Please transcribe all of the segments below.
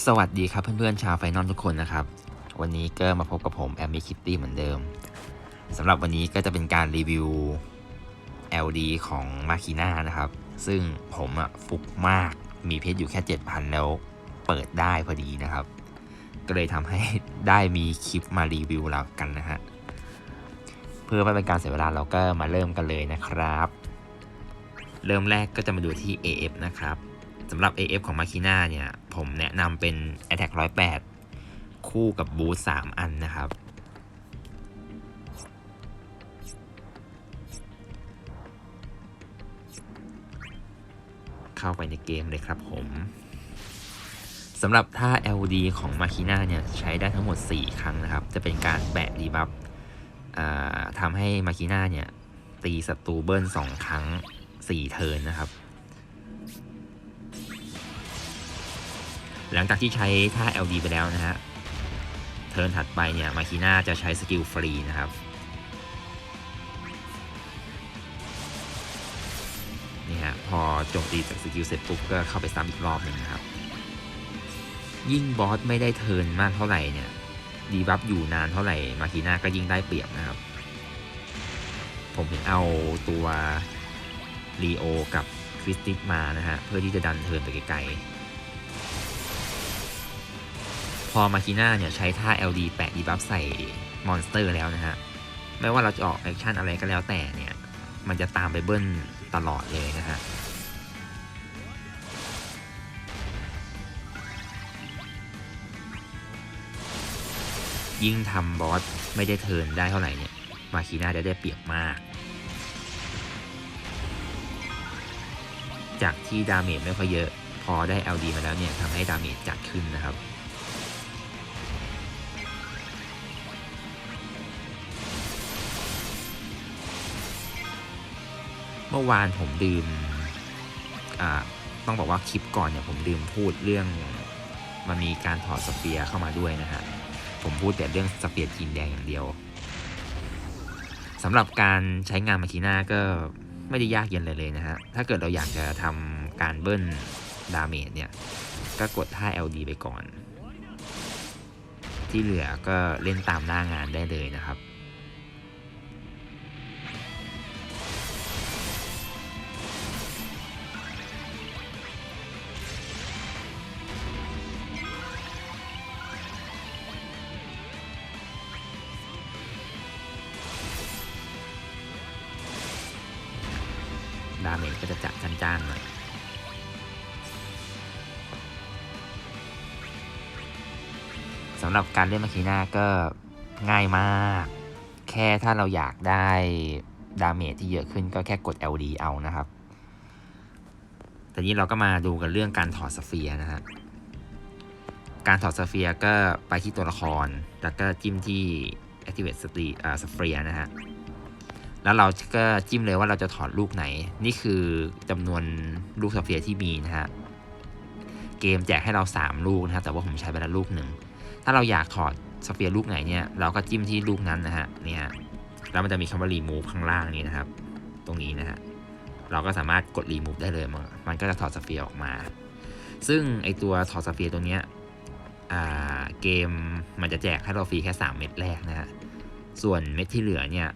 สวัสดีครับเพื่อนๆชาวไฟนอลทุกคนนะครับ วันนี้ก็มาพบกับผมแอมมี่คิตตี้เหมือนเดิมสำหรับวันนี้ก็จะเป็นการรีวิว LD ของมาคีน่านะครับ ซึ่งผมอะฟุกมากมีเพชรอยู่แค่ 7,000 แล้วเปิดได้พอดีนะครับ ก็เลยทำให้ได้มีคลิปมารีวิวเรากันนะฮะ เพื่อไม่เป็นการเสียเวลาเราก็มาเริ่มกันเลยนะครับ เริ่มแรกก็จะมาดูที่ AF นะครับ สำหรับ AF ของ Makina เนี่ย ผมแนะนำเป็น Attack 108 คู่กับบูส3อันนะครับ เข้าไปในเกมเลยครับผมสำหรับท่า LD ของ Makina เนี่ยใช้ได้ทั้งหมด 4 ครั้งนะครับ จะเป็นการแปะดีบัฟทำให้ Makina เนี่ยตีศัตรูเบิล2ครั้ง 4 เทิร์นนะครับ หลังจากที่ใช้ท่า LD ไปแล้วนะฮะ เทิร์นถัดไปเนี่ย มาคีน่าจะใช้สกิลฟรีนะครับ นี่ฮะ พอโจมตีจากสกิลเสร็จปุ๊บก็เข้าไปซ้ำอีกรอบหนึ่งนะครับ ยิ่งบอสไม่ได้เทิร์นมากเท่าไหร่เนี่ย ดีบัฟอยู่นานเท่าไหร่ มาคีน่าก็ยิ่งได้เปรียบนะครับ ผมถึงเอาตัวลีโอกับคริสติสมานะฮะ เพื่อที่จะดันเทิร์นไปไกลๆ พอมาคีน่าเนี่ยใช้ท่า LD แปะดีบัฟใส่มอนสเตอร์แล้วนะฮะ ไม่ว่าเราจะออกแอคชั่นอะไรก็แล้วแต่เนี่ย มันจะตามไปเบิ้ลตลอดเลยนะฮะยิ่งทำบอสไม่ได้เทินได้เท่าไหร่เนี่ย มาคีน่าจะได้เปรียบมาก จากที่ดาเมจไม่ค่อยเยอะ พอได้ LD มาแล้วเนี่ยทำให้ดาเมจจัดขึ้นนะครับ เมื่อวานผมดื่มต้องบอกว่าคลิปก่อนเนี่ยผมดื่มพูดเรื่องมันมีการถอดสเปียร์เข้ามาด้วยนะฮะ ผมพูดแต่เรื่องสเปียร์จีนแดงอย่างเดียวสำหรับการใช้งานมาคีน่าก็ไม่ได้ยากเย็นเลยเลยนะฮะ ถ้าเกิดเราอยากจะทำการเบิ้ลดาเมจเนี่ย ก็กดท่า LD ไปก่อน ที่เหลือก็เล่นตามหน้างานได้เลยนะครับาเมจก็จะจัดจ้านๆหน่อยสำหรับการเล่นมาคีน่าก็ง่ายมาก แค่ถ้าเราอยากได้ดาเมจที่เยอะขึ้นก็แค่กด LD เอานะครับ แต่นี้เราก็มาดูกันเรื่องการถอดสเฟียนะฮะ การถอดสเฟียก็ไปที่ตัวละคร แล้วก็จิ้มที่ activate สตีอ่าสเฟียนะฮะ แล้วเราก็จิ้มเลยว่าเราจะถอดลูกไหน นี่คือจำนวนลูกสเฟียร์ที่มีนะฮะ เกมแจกให้เรา 3 ลูกนะฮะ แต่ว่าผมใช้ไปแล้วลูกหนึ่ง ถ้าเราอยากถอดสเฟียร์ลูกไหนเนี่ย เราก็จิ้มที่ลูกนั้นนะฮะ เนี่ย แล้วมันจะมีคำว่า remove ข้างล่างนี้นะครับ ตรงนี้นะฮะ เราก็สามารถกด remove ได้เลยมันมันก็จะถอดสเฟียร์ออกมา ซึ่งไอตัวถอดสเฟียร์ตัวเนี้ยเกมมันจะแจกให้เราฟรีแค่ 3 เม็ดแรกนะฮะ ส่วนเม็ดที่เหลือเนี่ย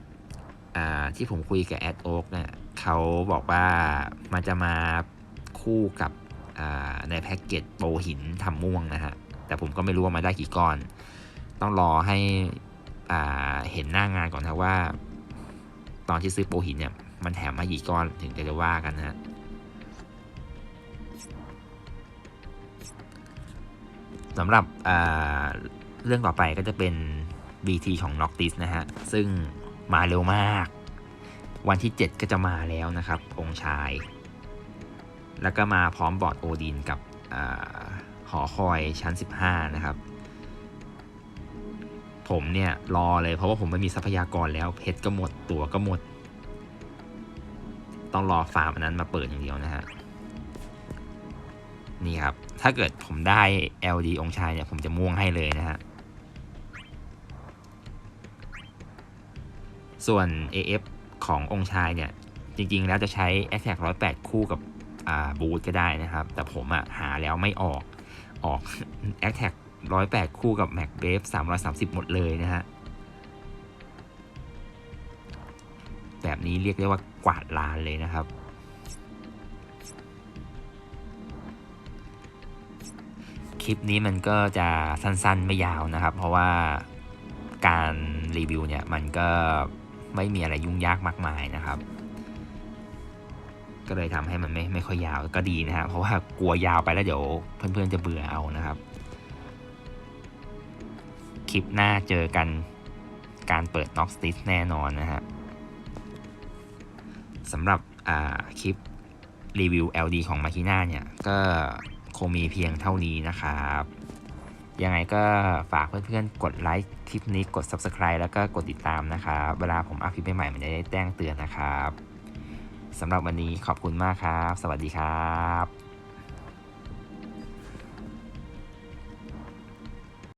ที่ผมคุยกับแอดโอ๊กเนี่ยเขาบอกว่ามันจะมาคู่กับในแพ็กเกจโปรหินทำม่วงนะฮะ แต่ผมก็ไม่รู้ว่ามาได้กี่ก้อน ต้องรอให้เห็นหน้างานก่อนนะว่า ตอนที่ซื้อโปรหินเนี่ย มันแถมมากี่ก้อนถึงจะว่ากันนะฮะสำหรับเรื่องต่อไปก็จะเป็น BT ของ Noctis นะฮะ ซึ่ง มาเร็วมาก วันที่ 7 ก็จะมาแล้วนะครับ องค์ชาย แล้วก็มาพร้อมบอร์ดโอดินกับหอคอยชั้น 15 นะครับ ผมเนี่ยรอเลยเพราะว่าผมไม่มีทรัพยากรแล้วเพชรก็หมดตัวก็หมด ต้องรอฟาร์มอันนั้นมาเปิดอย่างเดียวนะฮะนี่ครับ ถ้าเกิดผมได้ LD องค์ชายเนี่ย ผมจะม่วงให้เลยนะฮะ ส่วน AF ขององค์ชายเนี่ย จริงๆ แล้วจะใช้ a t t a c k 108 คู่กับบูทก็ได้นะครับ แต่ผมอะหาแล้วไม่ออกออก a c t a c 108 คู่กับ Mac b a v e 330 หมดเลยนะฮะ แบบนี้เรียกได้ว่ากวาดลานเลยนะครับ คลิปนี้มันก็จะสั้นๆไม่ยาวนะครับ เพราะว่าการรีวิวเนี่ย มันก็ ไม่มีอะไรยุ่งยากมากมายนะครับ ก็เลยทำให้มันไม่ไม่ค่อยยาวก็ดีนะฮะเพราะว่ากลัวยาวไปแล้วเดี๋ยวเพื่อนๆจะเบื่อเอานะครับ คลิปหน้าเจอกันการเปิด Nox List แน่นอนนะฮะสำหรับคลิปรีวิว LD ของ Makina เนี่ย ก็คงมีเพียงเท่านี้นะครับ ยังไงก็ฝากเพื่อนๆ กดไลค์คลิปนี้กด Subscribe แล้วก็กดติดตามนะครับเวลาผมอัพคลิปใหม่ๆมันจะได้แจ้งเตือนนะครับสำหรับวันนี้ขอบคุณมากครับ สวัสดีครับ